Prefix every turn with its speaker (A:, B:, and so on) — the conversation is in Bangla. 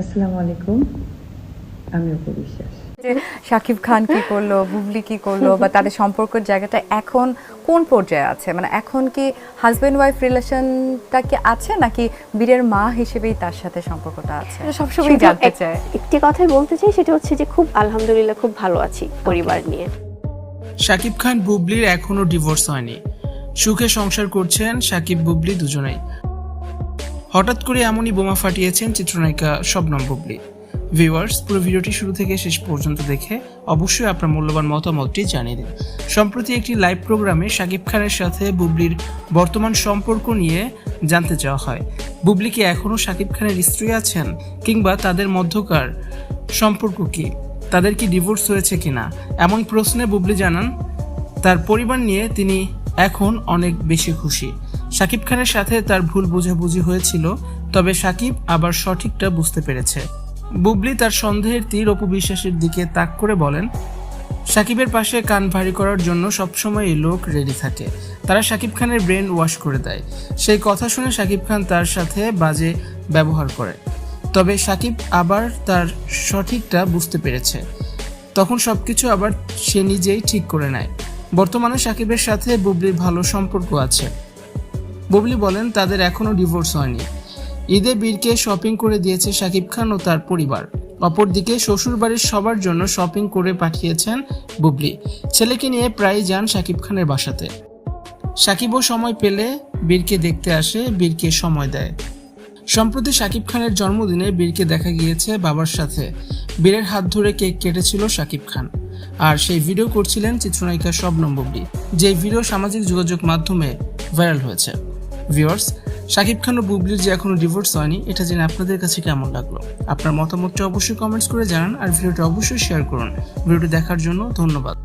A: আসসালামু আলাইকুম। আমি অপু বিশ্বাস।
B: যে শাকিব খান কি করল বুবলি কি করল বা তাদের সম্পর্কের জায়গাটা এখন কোন পর্যায়ে আছে? মানে এখন কি হাজবেন্ড ওয়াইফ রিলেশনটা কি আছে নাকি বীরের মা হিসেবেই তার সাথে সম্পর্কটা আছে? সবসময় জানতে চাই
C: একটি কথাই বলতে চাই সেটা হচ্ছে যে খুব আলহামদুলিল্লাহ খুব ভালো আছি পরিবার নিয়ে।
D: শাকিব খান বুবলির এখনও ডিভোর্স হয়নি। সুখে সংসার করছেন শাকিব বুবলি দুজনেই। হঠাৎ করে এমনই বোমা ফাটিয়েছেন চিত্রনায়িকা শবনম বুবলি। ভিউয়ার্স পুরো ভিডিওটি শুরু থেকে শেষ পর্যন্ত দেখে অবশ্যই আপনার মূল্যবান মতামতটি জানিয়ে দিন। সম্প্রতি একটি লাইভ প্রোগ্রামে শাকিব খানের সাথে বুবলির বর্তমান সম্পর্ক নিয়ে জানতে চাওয়া হয়। বুবলি কি এখনও শাকিব খানের স্ত্রী আছেন কিংবা তাদের মধ্যকার সম্পর্ক কি? তাদের কি ডিভোর্স হয়েছে কিনা? এমন প্রশ্নে বুবলি জানান, তার পরিবার নিয়ে তিনি এখন অনেক বেশি খুশি। শাকিব খানের সাথে তার ভুল বোঝাবুঝি হয়েছিল, তবে শাকিব আবার সঠিকটা বুঝতে পেরেছে। বুবলি তার সন্দেহের তীর অপু বিশ্বাসের দিকে তাক করে বলেন, সাকিবের পাশে কান ভারী করার জন্য সবসময় এই লোক রেডি থাকে। তারা শাকিব খানের ব্রেন ওয়াশ করে দেয়। সেই কথা শুনে শাকিব খান তার সাথে বাজে ব্যবহার করে। তবে সাকিব আবার তার সঠিকটা বুঝতে পেরেছে। তখন সবকিছু আবার সে নিজেই ঠিক করে নেয়। বর্তমানে সাকিবের সাথে বুবলির ভালো সম্পর্ক আছে। বুবলি বলেন, তাদের এখনও ডিভোর্স হয়নি। ঈদে বীরকে শপিং করে দিয়েছে শাকিব খান ও তার পরিবার। অপরদিকে শ্বশুরবাড়ির সবার জন্য শপিং করে পাঠিয়েছেন বুবলি। ছেলেকে নিয়ে প্রায় যান শাকিব খানের বাসাতে। সাকিবও সময় পেলে বীরকে দেখতে আসে, বীরকে সময় দেয়। সম্প্রতি শাকিব খানের জন্মদিনে বীরকে দেখা গিয়েছে বাবার সাথে। বীরের হাত ধরে কেক কেটেছিল শাকিব খান। আর সেই ভিডিও করছিলেন চিত্রনায়িকা শবনম বুবলি। যে ভিডিও সামাজিক যোগাযোগ মাধ্যমে ভাইরাল হয়েছে। ভিউয়ার্স শাকিব খান ও বুবলির যে এখনও ডিভোর্স হয়নি, এটা জেনে আপনাদের কাছে কেমন লাগল? আপনার মতামতটা অবশ্যই কমেন্টস করে জানান আর ভিডিওটা অবশ্যই শেয়ার করুন। ভিডিওটি দেখার জন্য ধন্যবাদ।